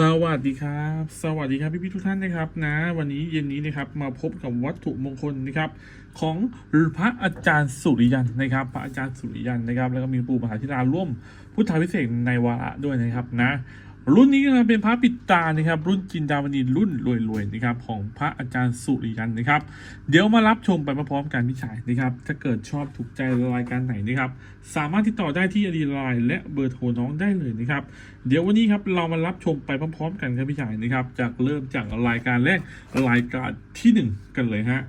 สวัสดีครับ สวัสดีครับพี่พี่ทุกท่านนะครับนะวันนี้เย็นนี้นะครับมาพบกับวัตถุมงคลนะครับของพระอาจารย์สุริยันนะครับ พระอาจารย์สุริยันนะครับ แล้วก็มีปู่มหาธิราร่วมพุทธาพิเศษในวาระด้วยนะครับนะ รุ่นนี้นะเป็นพระปิดตานะครับ รุ่นจินดามณีรุ่นรวยๆนะครับ ของพระอาจารย์สุริยันนะครับ เดี๋ยวมารับชมไปพร้อมกันพี่ชายนะครับ ถ้าเกิดชอบถูกใจรายการไหนนะครับ สามารถติดต่อได้ที่อดีไลน์และเบอร์โทรน้องได้เลยนะครับ เดี๋ยววันนี้ครับเรามารับชมไปพร้อมๆ กันครับพี่ชายนะครับ จากเริ่มจากรายการแรกรายการที่หนึ่งกันเลยฮะ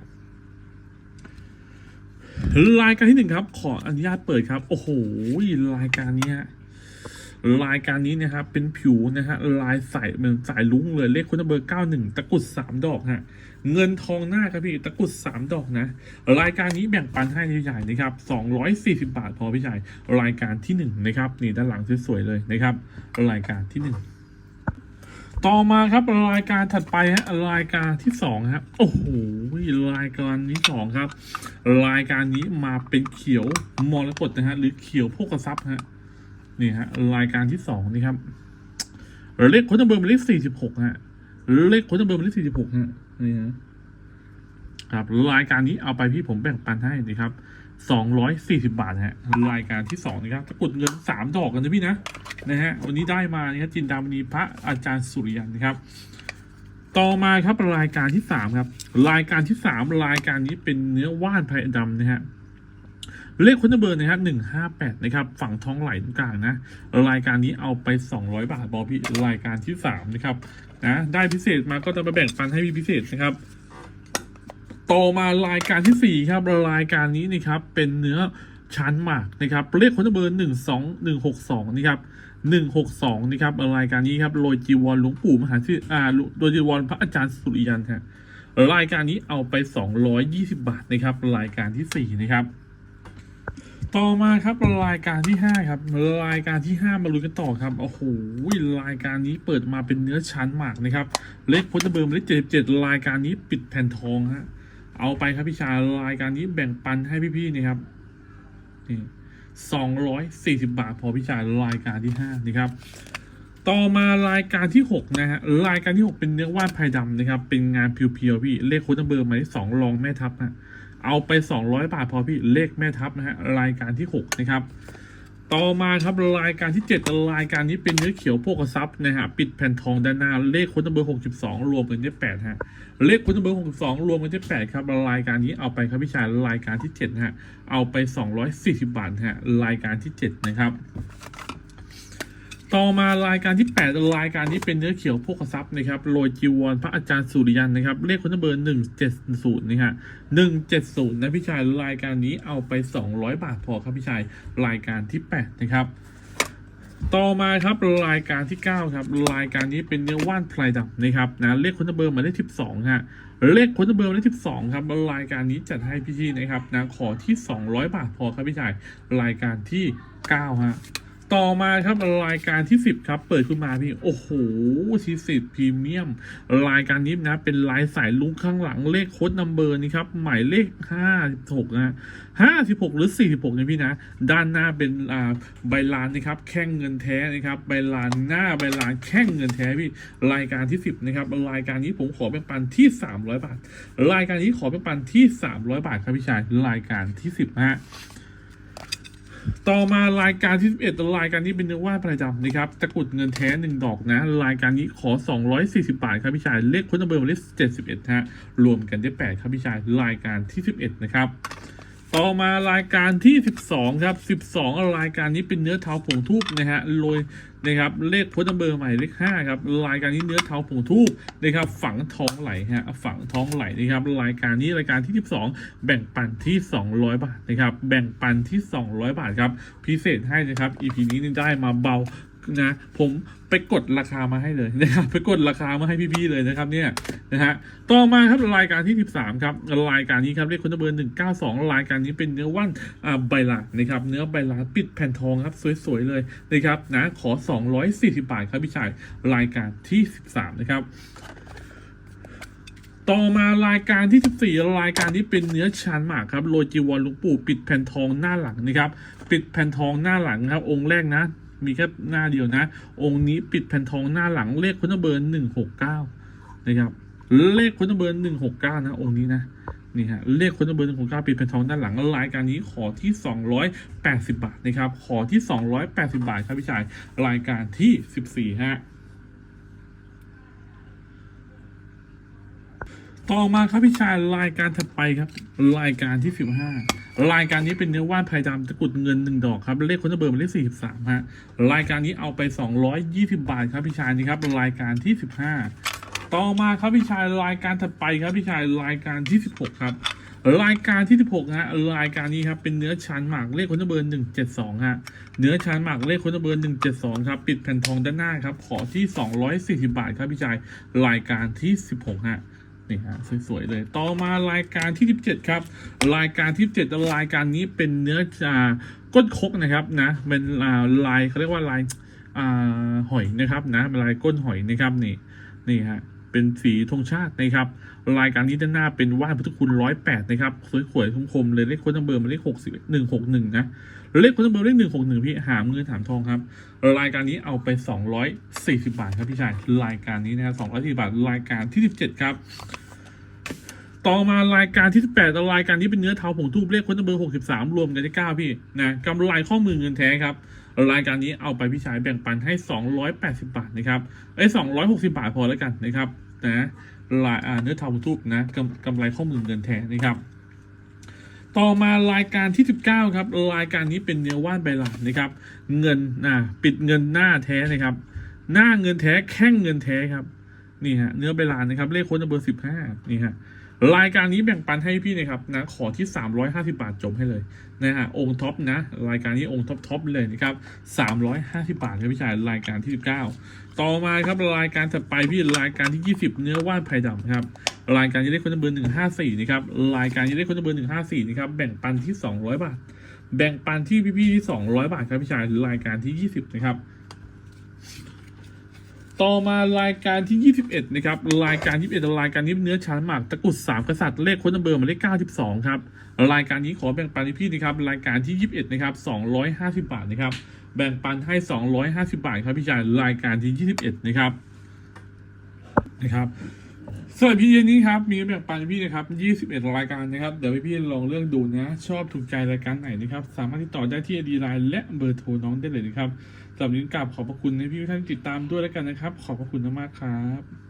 รายการที่หนึ่งครับ ขออนุญาตเปิดครับ โอ้โหรายการนี้ฮะ รายการนี้นะครับเป็นผิวนะฮะลายใสเหมือนสายลุ้งเลยเลขคุณเบอร์91ตะกุด3ดอกฮะเงินทองหน้าครับพี่ตะกุด3ดอกนะรายการนี้แบ่งปันให้พี่ใหญ่นะครับ240บาทพอพี่ใหญ่รายการที่1นะครับนี่ด้านหลังสวยๆเลยนะครับรายการที่1ต่อมาครับรายการถัดไปฮะรายการที่สองครับโอ้โหรายการนี้สองครับ รายการนี้มาเป็นเขียวมรกตนะฮะหรือเขียวโภกทรัพย์ฮะ นี่ฮะรายการที่สองนี่ครับเลขโค้ดเบอร์เป็นเลขสี่สิบหกฮะเลขโค้ดเบอร์เป็นเลขสี่สิบหกฮะนี่ฮะครับรายการนี้เอาไปพี่ผมแบ่งปันให้นะครับสองร้อยสี่สิบาทฮะรายการที่สองนะครับตะกดเงินสามดอกกันนะพี่นะนะฮะวันนี้ได้มานะครับจินดามณีพระอาจารย์สุริยันนะครับ ต่อมาครับรายการที่สามครับ รายการที่สามรายการนี้เป็นเนื้อว่านไพรดำนะฮะ เลขคุณเบอร์นะครับหนึ่งห้าแปดนะครับ ฝั่งท้องไหลตรงกลางนะ รายการนี้เอาไปสองร้อยบาทบอพี่รายการที่สามนะครับนะได้พิเศษมาก็จะมาแบ่งปันให้พี่พิเศษนะครับต่อมารายการที่สี่ครับรายการนี้นะครับเป็นเนื้อชั้นหมากนะครับเลขคุณเบอร์หนึ่งสองหนึ่งหกสองนะครับหนึ่งหกสองนะครับรายการนี้ครับโรยจีวรหลวงปู่มหาที่อ่าโดยจีวรพระอาจารย์สุริยันฮะรายการนี้เอาไปสองร้อยยี่สิบาทนะครับ รายการที่สี่นะครับ ต่อมาครับรายการที่ห้าครับรายการที่ห้ามาลุ้นกันต่อครับโอ้โหรายการนี้เปิดมาเป็นเนื้อชั้นหมากนะครับเลขพุทธเบอร์มเลขเจ็ดเจ็ดรายการนี้ปิดแผ่นทองฮะเอาไปครับพี่ชายรายการนี้แบ่งปันให้พี่ๆนี่ครับนี่สองร้อยสี่สิบาท พอพี่ชายรายการที่ห้านี่ครับ ต่อมารายการที่หกนะฮะรายการที่หกเป็นเนื้อว่านไผ่ดำนะครับ เป็นงานเพียวๆพี่เลขพุทธเบอร์หมายเลขสองรองแม่ทัพฮะ เอาไป 200 บาทพอพี่เลขแม่ทัพนะฮะรายการที่ 6 นะครับ ต่อมาครับรายการที่ 7 รายการนี้เป็นเนื้อเขียวโภคทรัพย์นะฮะปิดแผ่นทองด้านหน้าเลขคุณเบอร์ 62 รวมกันได้8ฮะเลขคุณเบอร์ 62 รวมกันได้8ครับรายการนี้เอาไปครับพี่ชายรายการที่7ฮะเอาไป 240 บาทฮะรายการที่ 7 นะครับ ต่อมารายการที่ 8 รายการนี้เป็นเนื้อเขียวโภคทรัพย์นะครับโรยจีวรพระอาจารย์สุริยันนะครับ เลขคนเบอร์170นะฮะ170นะพี่ชายรายการนี้เอาไป200บาทพอครับพี่ชายรายการที่8นะครับ ต่อมาครับรายการที่9ครับรายการนี้เป็นเนื้อว่านพลายดำนะครับนะเลขคนเบอร์มายเลข12ฮะเลขคนเบอร์มายเลข12ครับรายการนี้จัดให้พี่ที่นะครับนะขอที่200บาทพอครับพี่ชายรายการที่9ฮะ ต่อมาครับรายการที่ 10 ครับ เปิดขึ้นมาพี่โอ้โหทีสิบพรีเมียม รายการนี้นะเป็นลายสายลุงข้างหลังเลขโค้ดนัมเบอร์นี่ครับหมายเลข 56 นะ 56 หรือ 46นะพี่นะ ด้านหน้าเป็นอ่าใบลานนะครับแข้งเงินแท้นะครับใบลานหน้าใบลานแข้งเงินแท้พี่รายการที่ 10 นะครับรายการนี้ผมขอเป็นปันที่ 300 บาท รายการนี้ขอเป็นปันที่ 300 บาทครับพี่ชายรายการที่10นะฮะ ต่อมารายการที่ 11รายการนี้เป็นเนื้อว่าประจำนะครับตะกุดเงินแท้หนึ่งดอกนะ รายการนี้ขอ 240 บาทครับพี่ชาย เลขคนเบอร์หมายเลข71ฮะรวมกันได้ 8 ครับพี่ชาย รายการที่ 11 นะครับ ต่อมารายการที่ 12 ครับ 12 รายการนี้เป็นเนื้อเท้าผงทูบนะฮะโรยนะครับเลขโพสต์เบอร์ใหม่เลข5ครับรายการนี้เนื้อเท้าผงทูบนะครับฝังท้องไหลฮะฝังท้องไหลนะครับรายการนี้รายการที่ 12 แบ่งปันที่ 200 บาทนะครับแบ่งปันที่ 200 บาทครับพิเศษให้นะครับ EP นี้ได้มาเบา นะผมไปกดราคามาให้เลยนะครับไปกดราคามาให้พี่ๆเลยนะครับเนี่ยนะฮะต่อมาครับรายการที่ 13ครับรายการนี้ครับเลขคนเบอร์192 รายการนี้เป็นเนื้อว่านอ่าใบลานนะครับเนื้อใบลาปิดแผ่นทองครับสวยๆเลยนะครับนะขอ 240 บาทครับพี่ชายรายการที่ 13 นะครับต่อมารายการที่ 14 รายการนี้เป็นเนื้อชานหมากครับโรจีวรหลวงปู่ปิดแผ่นทองหน้าหลังนะครับ ปิดแผ่นทองหน้าหลังครับ องค์แรกนะ มีแค่หน้าเดียวนะ องค์นี้ปิดแผ่นทองหน้าหลังเลขคุณเบอร์หนึ่งหกเก้านะครับ เลขคุณเบอร์หนึ่งหกเก้านะ องค์นี้นะนี่ฮะเลขคุณเบอร์หนึ่งหกเก้าปิดแผ่นทองด้านหลังรายการนี้ขอที่สองร้อยแปดสิบาทนะครับ ขอที่สองร้อยแปดสิบาทครับพี่ชายรายการที่สิบสี่ฮะ ต่อมาครับพี่ชายรายการถัดไปครับ รายการที่สิบห้า รายการนี้เป็นเนื้อว่านไพรดำตะกุดเงินหนึ่งดอกครับ เลขคนเบอร์หมายเลขสี่สิบสามฮะ รายการนี้เอาไปสองร้อยยี่สิบาทครับพี่ชายนี่ครับรายการที่สิบห้าต่อมาครับพี่ชายรายการถัดไปครับพี่ชายรายการที่สิบหกครับ รายการที่16ฮะรายการนี้ครับเป็นเนื้อชั้นหมากเลขคนเบอร์172ฮะเนื้อชั้นหมากเลขคนเบอร์172ครับปิดแผ่นทองด้านหน้าครับขอที่240บาทครับพี่ชายรายการที่16ฮะ นี่ฮะสวยๆเลย ต่อมารายการที่ 17 ครับ รายการที่ 17รายการนี้เป็นเนื้ออ่าก้นคกนะครับนะเป็นลายเขาเรียกว่าลายอ่าหอยนะครับนะลายก้นหอยนะครับนี่นี่ฮะ เป็นสีธงชาตินะครับ รายการนี้ด้านหน้าเป็นว่านพุทธคุณร้อยแปดนะครับสวยๆคมๆเลยเลขโค้ดนัมเบอร์มาเลขหกสิบหนึ่งหกหนึ่งนะเลขโค้ดนัมเบอร์เลขหนึ่งหกหนึ่งพี่หามเงินถามทองครับ รายการนี้เอาไปสองร้อยสี่สิบาทครับพี่ชายรายการนี้นะครับสองร้อยสี่บาทรายการที่สิบเจ็ดครับต่อมารายการที่ 18รายการนี้เป็นเนื้อเทาผงทูบเลขคนเบอร์ 63 รวมกันได้9พี่นะกำไรข้อมือเงินแท้ครับ รายการนี้เอาไปพี่ชายแบ่งปันให้ 280 บาทนะครับไอ้260 บาทพอแล้วกันนะครับนะลายเนื้อเทาผงทูบนะกำกำไรข้อมือเงินแท้นะครับ ต่อมารายการที่ 19 ครับ รายการนี้เป็นเนื้อว่านใบหลานนะครับ เงินนะปิดเงินหน้าแท้นะครับ หน้าเงินแท้แข้งเงินแท้ครับนี่ฮะเนื้อใบลานนะครับ เลขค้ดเบอร์สิบห้านี่ฮะ รายการนี้แบ่งปันให้พี่นะครับนะขอที่ 350 บาทจบให้เลยนะฮะองค์ท็อปนะ รายการนี้องค์ท็อปท็อปเลยนะครับ350 บาทครับพี่ชายรายการที่ 19 ต่อมาครับรายการถัดไปพี่รายการที่ 20 เนื้อว่านไผ่ดำครับรายการที่ได้คนเบอร์154นะครับรายการที่ได้คนเบอร์154นะครับแบ่งปันที่ 200 บาท แบ่งปันที่พี่ๆที่200 บาทครับพี่ชายรายการที่ 20 นะครับ ต่อมารายการที่ 21 นะครับ รายการ 21รายการนี้เนื้อชั้นหมากตะกุด3กษัตริย์เลขค้นเบอร์หมายเลข 92 ครับ รายการนี้ขอแบ่งปันให้พี่นะครับ รายการที่ 21 นะครับ 250 บาทนะครับ แบ่งปันให้ 250 บาทครับพี่ชาย รายการที่ 21 นะครับ นะครับ ส่วนพี่เย็นนี้ครับ มีแบ่งปันพี่นะครับ 21 รายการนะครับ เดี๋ยวพี่ๆลองเลือกดูนะ ชอบถูกใจรายการไหนนะครับ สามารถติดต่อได้ที่ดีไลน์และเบอร์โทรน้องได้เลยนะครับสำหรับนี้กราบขอบพระคุณให้พี่ท่านติดตามด้วยแล้วกันนะครับ ขอบพระคุณมากๆครับ